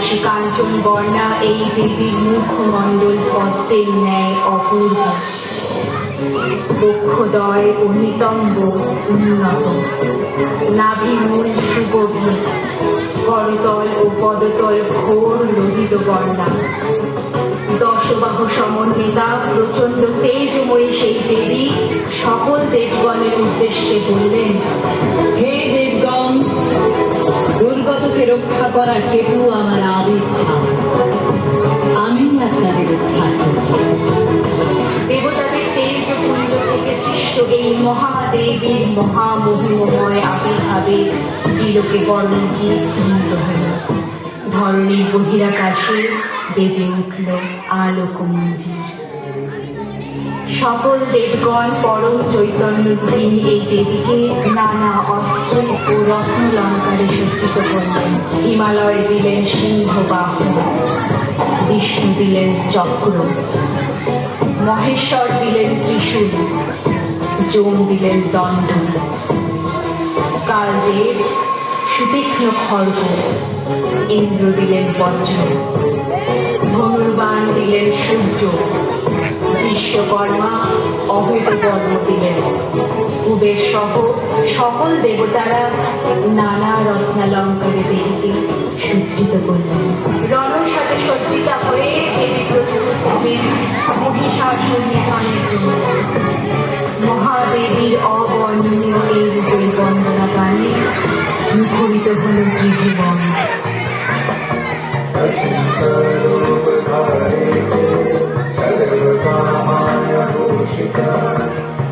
অতসী কাঞ্চন বর্ণা, এই দেবীর মুখমণ্ডল পদ্মের ন্যায় অপূর্ব। বক্ষদয় ও নিতম্ব উন্নত নাভিমূল সুগভীর। করতল ও পদতল ঘোর লোহিত বর্ণা। দশবাহ সমন্বিতা প্রচণ্ড তেজময়ী সেই দেবী সকল দেবগণের উদ্দেশ্যে বললেন, হে দেবগণ দুর্গতকে রক্ষা করার হেতু আমার আবির্ভাব। আমি আপনাদের করব। দেবতাদের তেজ পুঞ্জ থেকে সৃষ্ট এই মহাদেবীর মহামহিমময় আবির্ভাবে জিলোকে বর্ণ গীত ধৃত হল ধরণীর বহিরাকাশে বেজে উঠল আলোক মঞ্জির সকল দেবগণ পরম চৈতন্য রূপিণী এই দেবীকে নানা অস্ত্র ও রত্ন লঙ্কারে সজ্জিত করলেন। হিমালয় দিলেন সিংহ বাহন বিষ্ণু দিলেন চক্র, মহেশ্বর দিলেন ত্রিশূল, যম দিলেন দণ্ড, কালদেব সুতীক্ষ্ণ খর্গ, ইন্দ্র দিলেন বজ্র, ধনুর্বাণ দিলেন সূর্য বিশ্বকর্মা অভেদ বর্ণ দিলেন। কুবের সহ সকল দেবতারা নানা রত্নালঙ্কারে দেবীকে সজ্জিত করলেন। রণসাজে সজ্জিতা হয়ে দেবী প্রস্তুত হলেন। Mahishasur নিধনের Shikha,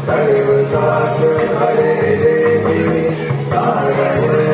Sarva Satra Hare Devi, Narayana.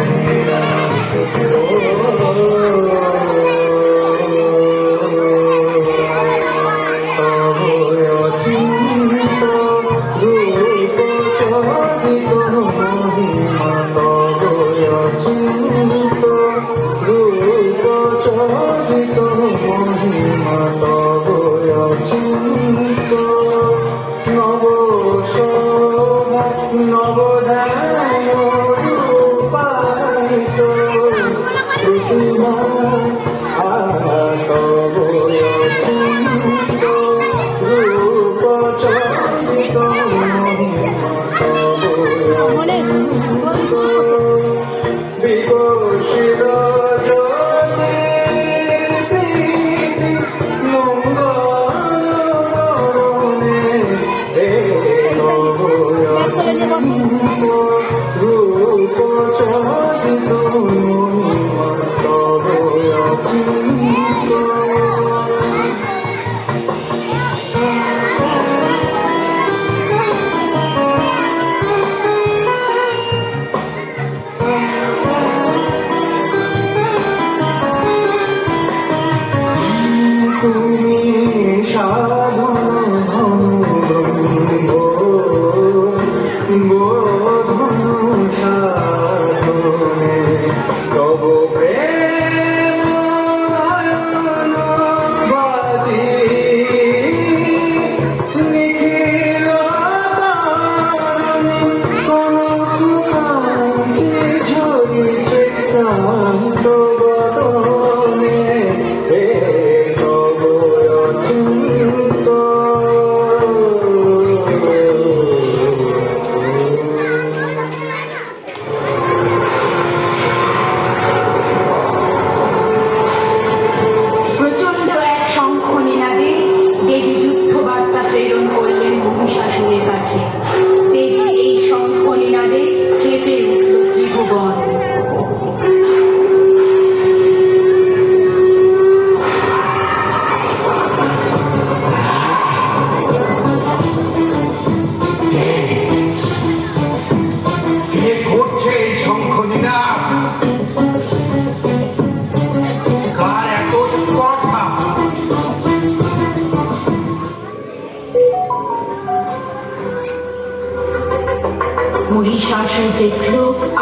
Mahishasur দেখল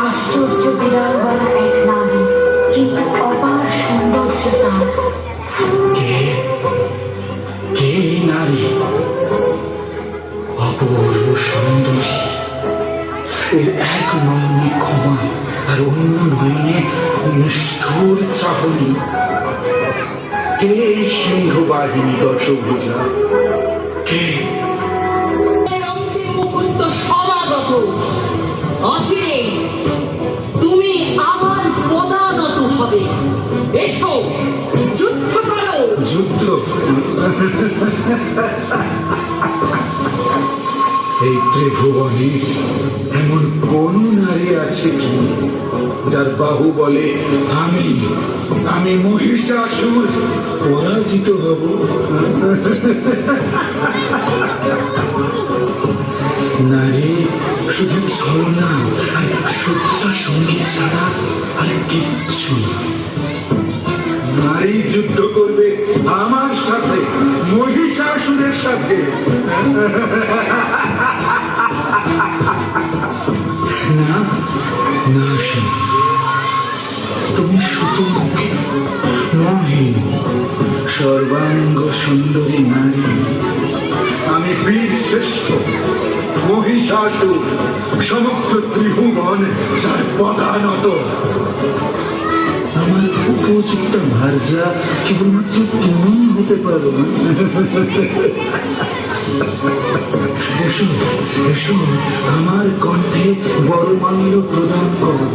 আশ্চর্য বিরাঙ্গনা এক নারী, কিন্তু অপার সৌন্দর্য তার। কে? নারী? অপূর্ব এক নয়নে ক্ষমা আর অন্য নইলে নিষ্ঠুর চাহনি কে এই সিংহ বাহিনী দশভুজা কে? অচিরে তুমি আমার পদানত হবে। এসো, যুদ্ধ করো। যুদ্ধ? এই ত্রিভুবনে এমন কোন নারী আছে কি, যার বাহু বলে, আমি আমি মহিষাসুর, পরাজিত হব নারী শুধু ছলনা আর সজ্জা সংগীত ছাড়া আর কিচ্ছু। নারী যুদ্ধ করবে আমার সাথে, মহিষাসুরের সাথে। না না তুমি সুতমুখী মহিন সর্বাঙ্গ সুন্দরী নারী। আমি বীর শ্রেষ্ঠ। সমগ্র ত্রিভুবন যার পদানত। আমার উপযুক্ত ভার্যা কেবলমাত্র তুমি হতে পারো। এসো এসো আমার কণ্ঠে বড়মাল্য প্রদান করো।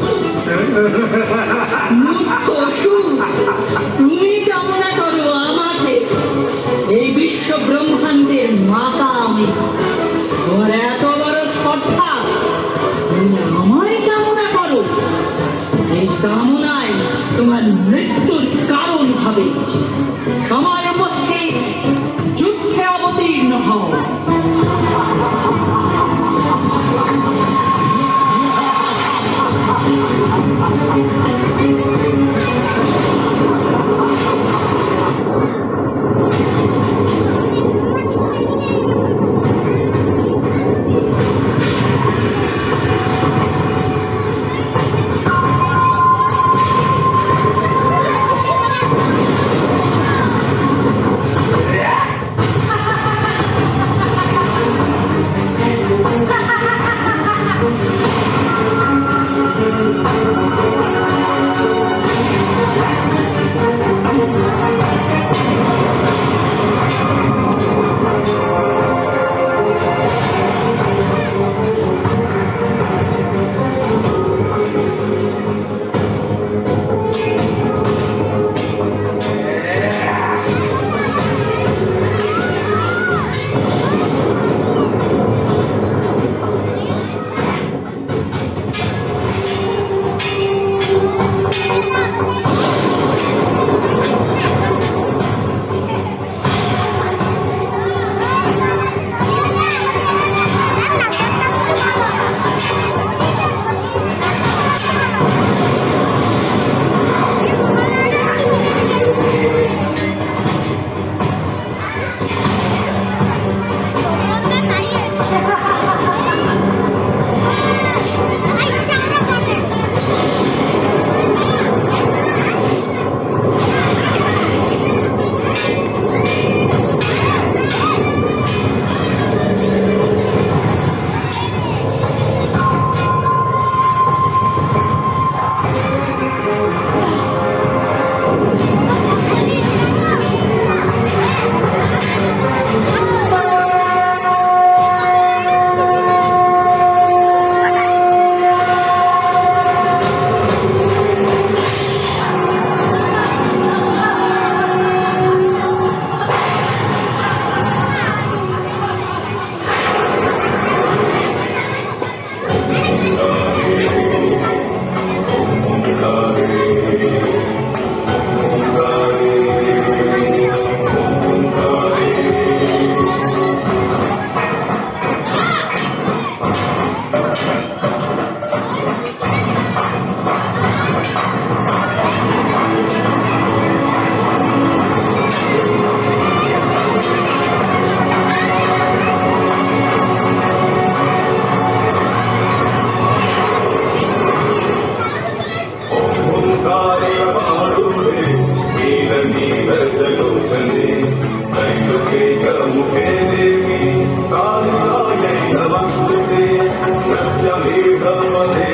Brahma